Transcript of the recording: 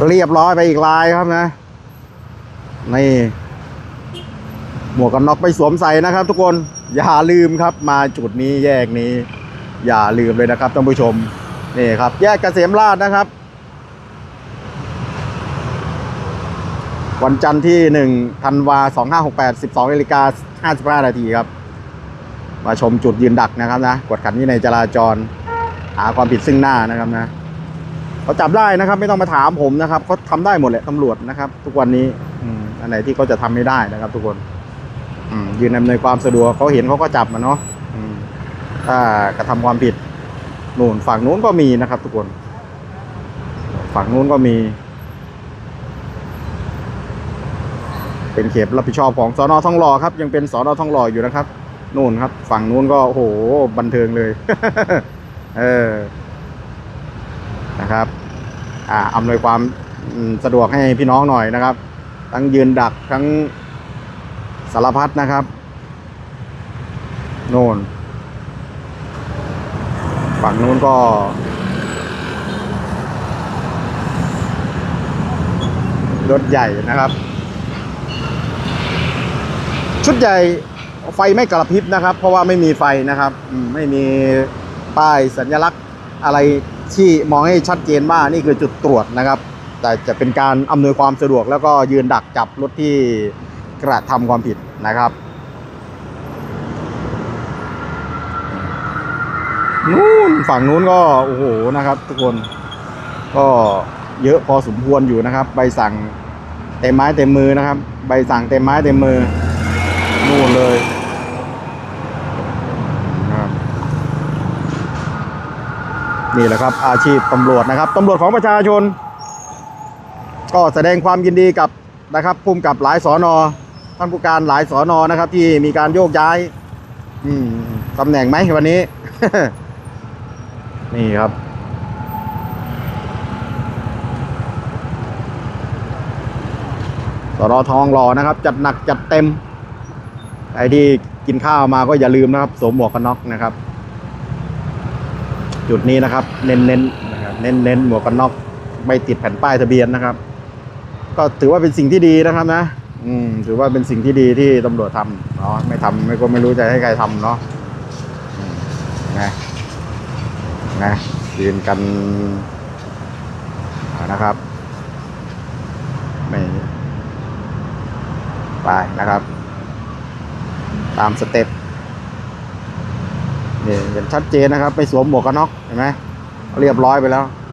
เรียบร้อยไปอีกลายครับนะ นี่ หมวกกันน็อกไปสวมใส่นะครับ ทุกคนอย่าลืมครับมาจุดนี้แยกนี้ อย่าลืมเลยนะครับท่านผู้ชมนี่ครับ แยกเกษมราชนะครับ วันจันทร์ที่1ธันวา2568 12นาฬิกา55นาทีครับ มาชมจุดยืนดักนะครับนะ กวดขันวินัยจราจร หาความผิดซึ่งหน้านะครับนะ เขาจับได้นะครับ ไม่ต้องมาถามผมนะครับเขาทำได้หมดแหละตำรวจนะครับ ทุกวันนี้อืมอันไหนที่เขาจะทำไม่ได้นะครับ ทุกคนอืมยืนอำนวยความสะดวกเขาเห็นเขาก็จับมาเนาะอืมถ้ากระทำความผิดนู่นฝั่งนู้นก็มีนะครับ ทุกคน ฝั่งนู้นก็มี เป็นเขตรับผิดชอบของสอนอทองหล่อครับ ยังเป็นสอนอทองหล่ออยู่นะครับนู่นครับ ฝั่งนู้นก็โอ้โหบันเทิงเลย เออ นะครับอ่าอำนวยความสะดวกให้พี่น้องหน่อยนะครับ ทั้งยืนดักทั้งสารพัดนะครับ โน่น ฝั่งนู้นก็ รถใหญ่นะครับ ชุดใหญ่ไฟไม่กระพริบนะครับ เพราะว่าไม่มีไฟนะครับ ไม่มีป้ายสัญลักษณ์ อะไรที่มองให้ชัดเจนว่านี่คือจุดตรวจนะครับ แต่จะเป็นการอำนวยความสะดวก แล้วก็ยืนดักจับรถที่กระทำความผิดนะครับนู้นฝั่งนู้นก็โอ้โหนะครับ ทุกคนก็เยอะพอสมควรอยู่นะครับ ใบสั่งเต็มไม้เต็มมือนะครับ ใบสั่งเต็มไม้เต็มมือ นู่นเลยนะครับ นี่แหละครับอาชีพตำรวจนะครับตำรวจของประชาชน ก็แสดงความยินดีกับนะครับภูมิกับหลายสอนอท่านผู้การหลายสอนอนะครับ ที่มีการโยกย้ายอืมตำแหน่งไหมวันนี้ นี่ครับสอนอทองหล่อนะครับ จัดหนักจัดเต็มใครที่กินข้าวมาก็อย่าลืมนะครับ สวมหมวกกันน็อกนะครับ จุดนี้นะครับ เน้นๆนนะครับเน้นเน้นหมวกกันน็อกไม่ติดแผ่นป้ายทะเบียนนะครับ ก็ถือว่าเป็นสิ่งที่ดีนะครับนะ อืมถือว่าเป็นสิ่งที่ดีที่ตำรวจทำเนาะไม่ทำไม่ก็ไม่รู้จะให้ใครทำเนาะนะนะยืนกันนะครับไม่ไปนะครับ ตามสเต็ป นี่เห็นชัดเจนนะครับ ไม่สวมหมวกกันน็อกเห็นไหมเรียบร้อยไปแล้ว